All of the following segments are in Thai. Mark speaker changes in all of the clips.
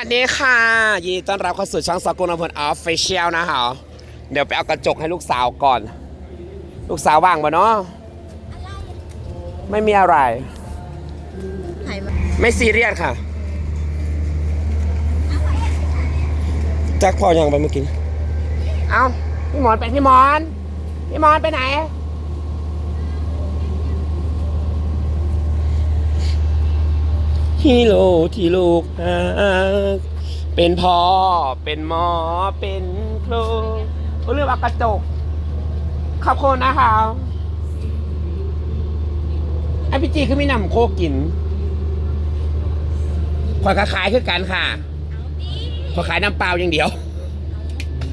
Speaker 1: วัสดีค่ะ ยินดีต้อนรับเข้าสู่ช่องสกุลอำเภอออฟฟิเชียลนะฮะเดี๋ยวไปเอากระจกให้ลูกสาวก่อน ลูกสาวว่างปะเนาะไม่มีอะไร
Speaker 2: ถ่ายมา
Speaker 1: ไม่ซีเรียสค่ะแจ็คพอยังไปเมื่อกี้ เอาพี่หมอนไปพี่หมอน พี่หมอนไปไหน ฮีโร่ที่ลูกหากเป็นพ่อ เป็นหมอ เป็นครูเขาเรียกว่ากระจก ขอบคุณนะคะไอพีจีคือมีนำโคกกินขอยขายคือกันค่ะขอขายน้ำเปล่าอย่างเดียว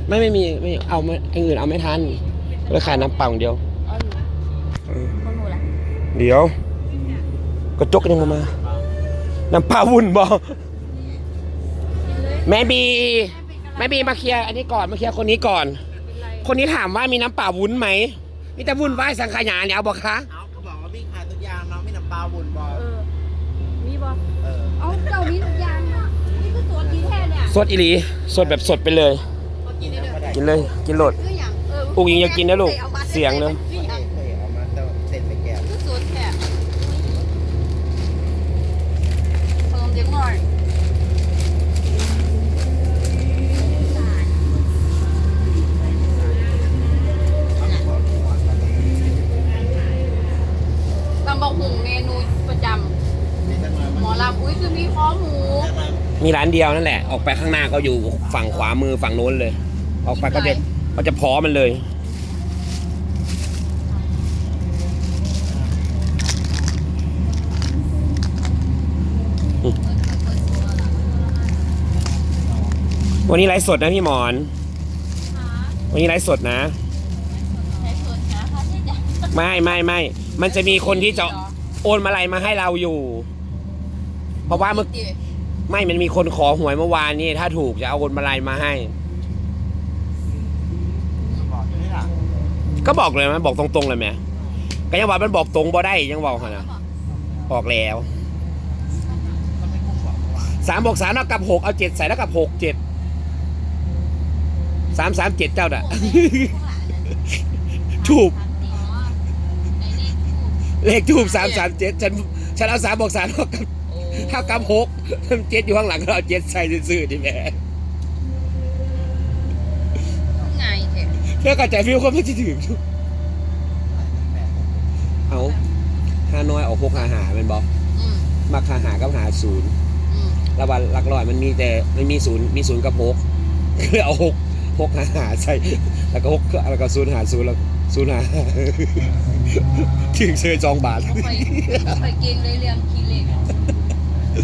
Speaker 1: ไม่ไม่มีไม่เอาไม่ไอ้อื่นเอาไม่ทันเลยขายน้ำเปล่าอย่างเดียว
Speaker 2: อ๋อคนหนูละ
Speaker 1: เดี๋ยว กระจกยังมามา น้ำปลาวุ่นบอแม่บี แม่บีมาเคลียร์อันนี้ก่อนมาเคลียร์คนนี้ก่อน คนนี้ถามว่ามีน้ำเปล่าวุ้นไหมมีแต่วุ่นวายสังขยาเนี่ยเอาบอกคะ
Speaker 3: เอาก็บอกว่าพี่ขายทุกอย่างน้องไม่น้ำปลาบุญบอก
Speaker 2: เออมีบอ
Speaker 3: เออ
Speaker 2: เอาเจ้านี้ทุกอย่างเนาะนี่คือตัวดีแท้เนี่ย
Speaker 1: สดอีหลีสดแบบสดไปเลย
Speaker 3: กินได้ก็ได้
Speaker 1: กินเลยกินโหลด
Speaker 2: คืออย่างเออ
Speaker 1: อุ้งอิงอยากกินนะลูก
Speaker 2: อาบัตร
Speaker 1: เสียงเลย
Speaker 2: คืออย่าง
Speaker 3: เคยเอามาแต่เส้นไปแก้ว
Speaker 2: คือสุดแท้เพิ่มเดี๋ยวหน่อยตำบักหุ่งเมนูประจ
Speaker 3: นี่จะมาำ
Speaker 2: หมอลำอุ้ยคือมีคอหมู
Speaker 1: มีร้านเดียวนั่นแหละ ออกไปข้างหน้าก็อยู่ฝั่งขวามือฝั่งโน้นเลย ออกไปก็จะก็จะพร้อมมันเลย วันนี้ไลฟ์สดนะพี่หมอน วันนี้ไลฟ์สดนะ
Speaker 2: ใช้ส่วนนะคะที่จะ
Speaker 1: ไม่ไม่ไม่ มันจะมีคนที่จะโอนมาลัยมาให้เราอยู่ เพราะว่าเมื่อ ไม่มันมีคนขอหวยเมื่อวานนี่ถ้าถูกจะเอาโอนมาลัยมาให้
Speaker 3: บอกอยู่นี่ล่ะ
Speaker 1: ก็บอกเลยไหมบอกตรงๆเลยไหมก็ยังว่ามันบอกตรงบ่ได้ยังบอกเขานะบอกแล้ว
Speaker 3: ก็ไม่คุ้มบอกว่า
Speaker 1: สามบอกสามแล้วกับหกเอาเจ็ดใส่แล้วกับหกเจ็ดสามสามเจ็ดเจ้าด่ะ ถูก เลขทูบสามสามเจ็ดฉันฉันเอาสามบอกสามเท่ากับ เท่ากับหกเจ็ดอยู่ข้างหลังก็เอาเจ็ดใส่ซื่อๆดิแม่
Speaker 2: ไงเถอะ
Speaker 1: เพื่อกระจายฟิวคนไม่ที่ถึงเอาห้าน้อยเอาหกหาหาเป็นบอก
Speaker 2: อืม
Speaker 1: มักหาหากับหาศูนย์
Speaker 2: อืม
Speaker 1: แล้ววันหลักร้อยมันมีแต่มันมีศูนย์มีศูนย์กับหกคือเอาหกหกหาหาใส่ แล้วก็หกแล้วก็ศูนย์หาศูนย์แล้วศูนย์หาถึงเชยจองบาท
Speaker 2: เอาไปเอาไปเก่งเลยเรียงคีเล็ก
Speaker 1: นี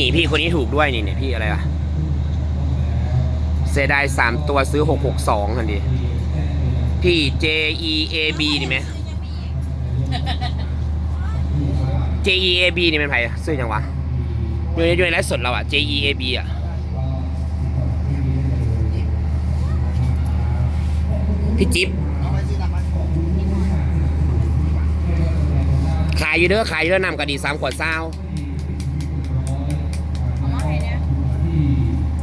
Speaker 1: ่พี่คนนี้ถูกด้วยนี่เนี่ยพี่อะไรวะเสียดายสามตัวซื้อหกหกสองทันดีพี่ J E A B นี่ไหม J E A B นี่เป็นใครซื้อยังวะอยู่ในอยู่ในไลฟ์สดเราอะ J E A B อะ พี่จิ๊บ
Speaker 3: เอาไว้ที่ทำมัน
Speaker 1: ขายอยู่เด้อขายอยู่เด้อนำกระดีสามขวดเศร้า
Speaker 2: เอามาให้เนี่ย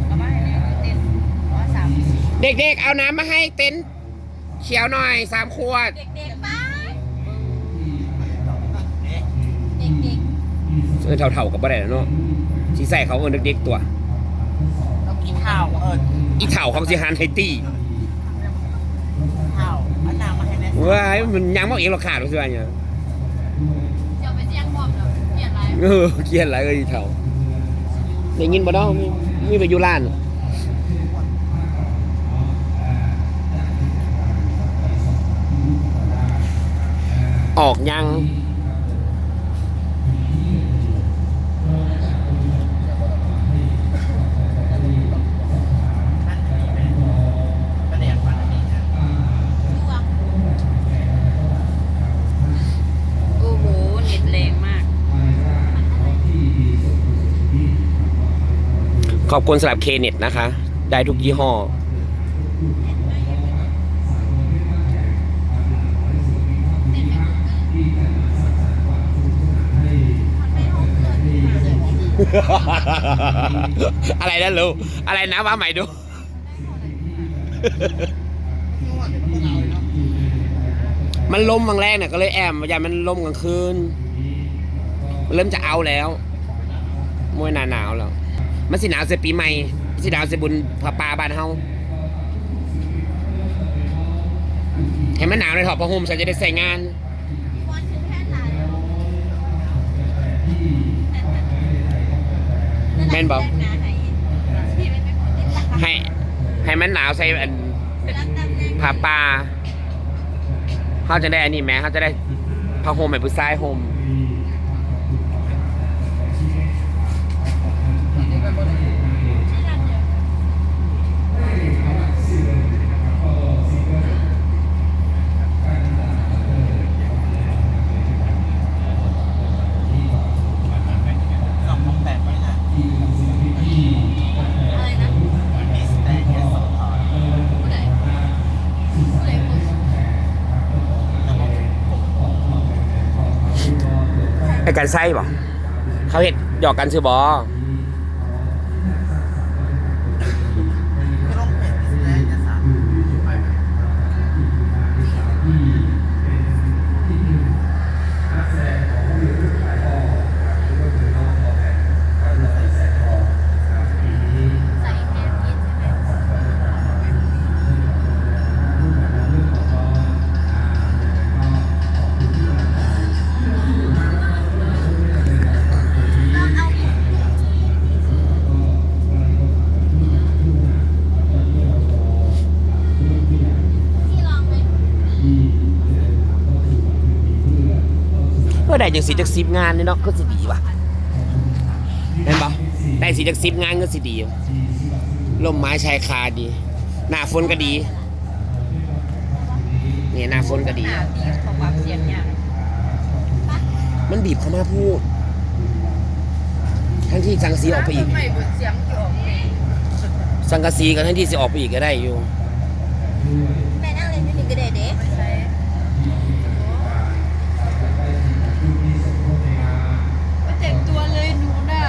Speaker 2: เอามาให้เนี่ยเต้นว่าสาม
Speaker 1: เด็กๆ เอาน้ำมาให้เต็นท์เขียวหน่อยสามขวด
Speaker 2: เด็กๆป้าเด็ก
Speaker 1: เออเท่าๆกับบ่ได้แล้วเนาะสีใส่เขาเออเด็กๆตัว
Speaker 3: ต้องกินข้าวเออ
Speaker 1: อีเถ่าของสิฮานไฮตี้
Speaker 3: ข้าวอันนางมาให้แน่
Speaker 1: ว้ายมันยังมาเองเราขาดหรือเปล่าเนี่ย
Speaker 2: ๆจะไปเสียงบอมเหรอเปลี่ยนอะไร
Speaker 1: เออเกลียดอะไรเอออีเถ่าได้ยินบ่เนาะมีมีไปอยู่ร้านออกยัง ขอบคุณสำหรับเคเน็ตนะคะ ได้ทุกยี่ห้อ อะไรนะลูกอะไรนะว่าใหม่ดู มันล้มบางแรกเนี่ยก็เลยแอมอย่ามันล้มกลางคืน เริ่มจะเอาแล้ว มวยหนาหนาวแล้ว มันสิหนาวเสียปีใหม่สิหนาวเสียบุญพระปาบ้านเฮาเห็นมันหนาวเลยถอดผ้าห่มฉันจะได้ใส่งาน
Speaker 2: วันแม่
Speaker 1: นบอกให้ให้มันหนาวใส่อันผาปาเขาจะได้อันนี้แหมเขาจะได้ผ้าห่มแบบผู้ชายห่ม
Speaker 3: สองของแปดนี่นะ
Speaker 2: อะไรนะ
Speaker 3: มิสแตนยโสธร
Speaker 2: ผู้ใดผู้ใดพูด
Speaker 3: แล้วก็
Speaker 1: ไอ้กันไส้บ่เขาเห็ดหยอกกันซื้อบอ
Speaker 3: ได้
Speaker 1: จังสีจากสิบงานเนี่ยเนาะก็สิดีว่ะเห็นปะได้สีจากสิบงานก็สิดีลมไม้ชายคาดี หน้าฝนก็ดีนี่หน้าฝนก็ดี
Speaker 2: หาตีของความเสียงเนี่ย
Speaker 1: มันบีบเข้ามาพูด ทั้งที่สังสีออกไปอีก
Speaker 2: ไม่บนเสียงอยู่
Speaker 1: สังกะสีกับทั้งที่สิออกไปอีกก็ได้อยู่
Speaker 2: แม่นั่งเล่นอยู่นี่ก็ได้เด็กใช่ไม่แต่งตัวเลยหนูน่ะ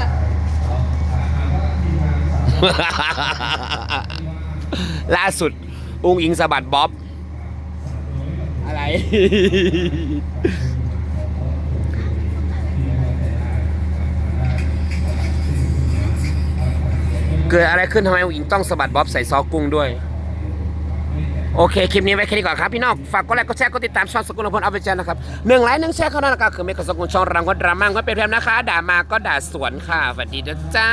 Speaker 1: ล่าสุด อุ้งอิงสะบัดบ๊อบ อะไร เกิดอะไรขึ้นทำไมอุ้งอิงต้องสะบัดบ๊อบใส่ซอกุ้งด้วย โอเค คลิปนี้ไว้แค่นี้ก่อนครับพี่น้อง ฝากกดไลค์กดแชร์กดติดตามช่องสกุลพลออฟฟิเชียลนะครับหนึ่งไลค์หนึ่งแชร์เข้านั้นนะครับคือเมกะสกุลช่องรังก็ดราม่าก็เป็นเพียงนะคะ ด่ามาก็ด่าสวนค่ะสวัสดีนะจ๊ะ